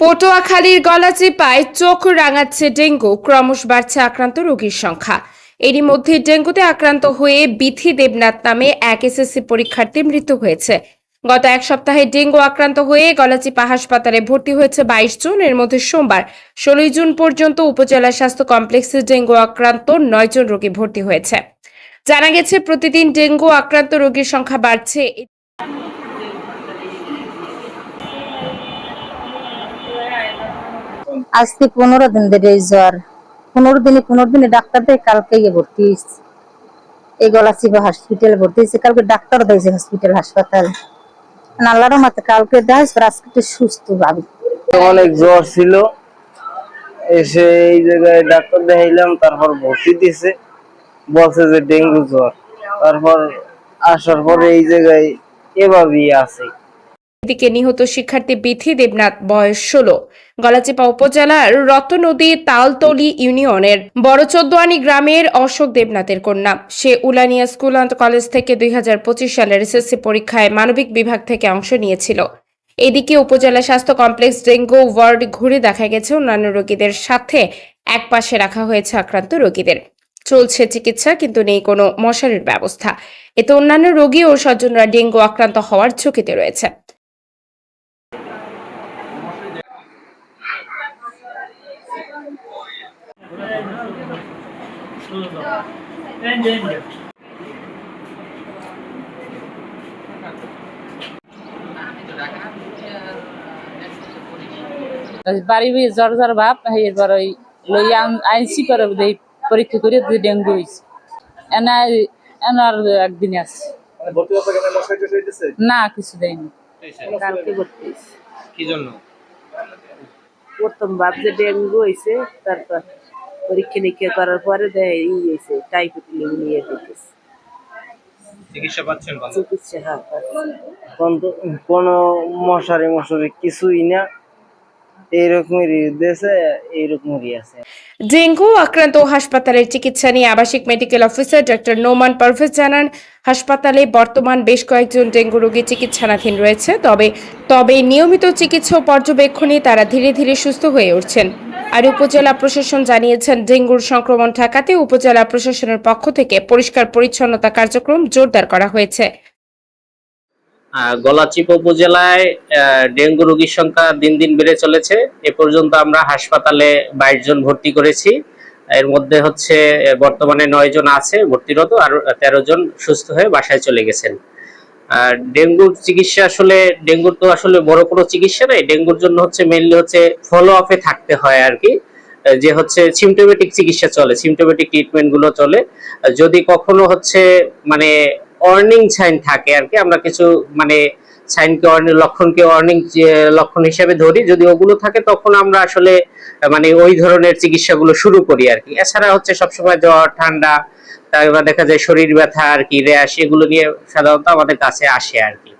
পটুয়াখালীর গলাচিপায় চোখ রাঙাচ্ছে ডেঙ্গু, ক্রমশ বাড়ছে আক্রান্ত রোগীর সংখ্যা। এরই মধ্যে ডেঙ্গুতে আক্রান্ত হয়ে বিথি দেবনাথ নামে এক এসএসসি পরীক্ষার্থীর মৃত্যু হয়েছে। গত এক সপ্তাহে ডেঙ্গু আক্রান্ত হয়ে গলাচিপা হাসপাতালে ভর্তি হয়েছে বাইশ জন, এর মধ্যে সোমবার ষোলোই জুন পর্যন্ত উপজেলা স্বাস্থ্য কমপ্লেক্সে ডেঙ্গু আক্রান্ত নয় জন রোগী ভর্তি হয়েছে। জানা গেছে, প্রতিদিন ডেঙ্গু আক্রান্ত রোগীর সংখ্যা বাড়ছে। আজকে পনেরো দিন ধরে এই জ্বর। পনেরো দিনে পনেরো দিনে ডাক্তার দেয় কালকে গিয়ে ভর্তি এই গলাচিপা হসপিটালে ভর্তি হয়েছে। কালকে ডাক্তার দিয়েছে হসপিটাল হাসপাতাল। আল্লাহর মাতে কালকে দেখাইছে আজকে সুস্থ ভাবি। অনেক জ্বর ছিল। এসে এই জায়গায় ডাক্তার দেখাইলাম, তারপর ভর্তি দিছে। বলছে যে ডেঙ্গু জ্বর। তারপর আসার পরে এই জায়গায় এভাবেই আছে। এদিকে নিহত শিক্ষার্থী বিথি দেবনাথ, বয়স ষোলো। গলাচিপা উপজেলার রতনদী তালতলি ইউনিয়নের বড় চোদ্দোয়ানি গ্রামের অশোক দেবনাথের কন্যা। সে উলানিয়া স্কুল অ্যান্ড কলেজ থেকে দুই হাজার পঁচিশ সালের এসএসসি পরীক্ষায় মানবিক বিভাগ থেকে অংশ নিয়েছিল। এদিকে উপজেলা স্বাস্থ্য কমপ্লেক্স ডেঙ্গু ওয়ার্ড ঘুরে দেখা গেছে অন্যান্য রোগীদের সাথে এক পাশে রাখা হয়েছে আক্রান্ত রোগীদের। চলছে চিকিৎসা, কিন্তু নেই কোনো মশারির ব্যবস্থা। এতে অন্যান্য রোগী ও স্বজনরা ডেঙ্গু আক্রান্ত হওয়ার ঝুঁকিতে রয়েছে। বাড়ি বাড়ি জ্বর জ্বর ভাব এরপর ওই লই আইসি করে দেই পরীক্ষা করে দুই ডেঙ্গু হয়েছে এনা এনার একদিন আছে। না কিছু দেয়নি কালকে ভর্তি হয়েছে। কি জন্য? প্রথম ভাব যে ডেঙ্গু হয়েছে তারপর পরীক্ষা নিরীক্ষা করার পরে দেয় ই হয়েছে টাইফয়েড নিয়ে চিকিৎসা পাচ্ছেন চিকিৎসা হ্যাঁ পাচ্ছে। এখন তো কোনো মশারি মশারি কিছুই না। এইরকমেরই দেশে এইরকমেরই আছে। ডেঙ্গু আক্রান্ত হাসপাতালের চিকিৎসা নিয়ে আবাসিক medical officer doctor Noman Parvez জানান হাসপাতালে বর্তমান বেশ কয়েকজন ডেঙ্গু রোগী চিকিৎসাধীন রয়েছে তবে তবে নিয়মিত চিকিৎসা পর্যবেক্ষণে তারা ধীরে ধীরে সুস্থ হয়ে উঠছেন। আর উপজেলা প্রশাসন জানিয়েছেন ডেঙ্গুর সংক্রমণ ঠেকাতে উপজেলা প্রশাসনের পক্ষ থেকে পরিষ্কার পরিচ্ছন্নতা কার্যক্রম জোরদার করা হয়েছে। গলাচিপা উপজেলায় ডেঙ্গু রোগীর সংখ্যা দিন দিন বেড়ে চলেছে। এ পর্যন্ত আমরা হাসপাতালে বাইশ জন ভর্তি করেছি। এর মধ্যে হচ্ছে বর্তমানে নয় জন আছে ভর্তিরত আর তেরো জন সুস্থ হয়ে বাসায় চলে গেছেন। আর ডেঙ্গুর চিকিৎসা আসলে, ডেঙ্গুর তো আসলে বড় কোনো চিকিৎসা নাই, ডেঙ্গুর জন্য হচ্ছে মেনলি হচ্ছে ফলো আপে থাকতে হয় আর কি, যে হচ্ছে সিমটোমেটিক চিকিৎসা চলে সিমটোমেটিক ট্রিটমেন্টগুলো চলে। যদি কখনো হচ্ছে মানে অর্নিং সাইন থাকে আর কি, আমরা কিছু মানে সাইনকে অর্নিং লক্ষণকে অর্নিং লক্ষণ হিসেবে ধরি, যদি ওগুলো থাকে তখন আমরা আসলে মানে ওই ধরনের চিকিৎসাগুলো শুরু করি আর কি। এছাড়া হচ্ছে সবসময় জ্বর, ঠান্ডা তারপর দেখা যায় শরীর ব্যথা আর কি, র্যাশ, এগুলো নিয়ে সাধারণত আমাদের কাছে আসে আর কি।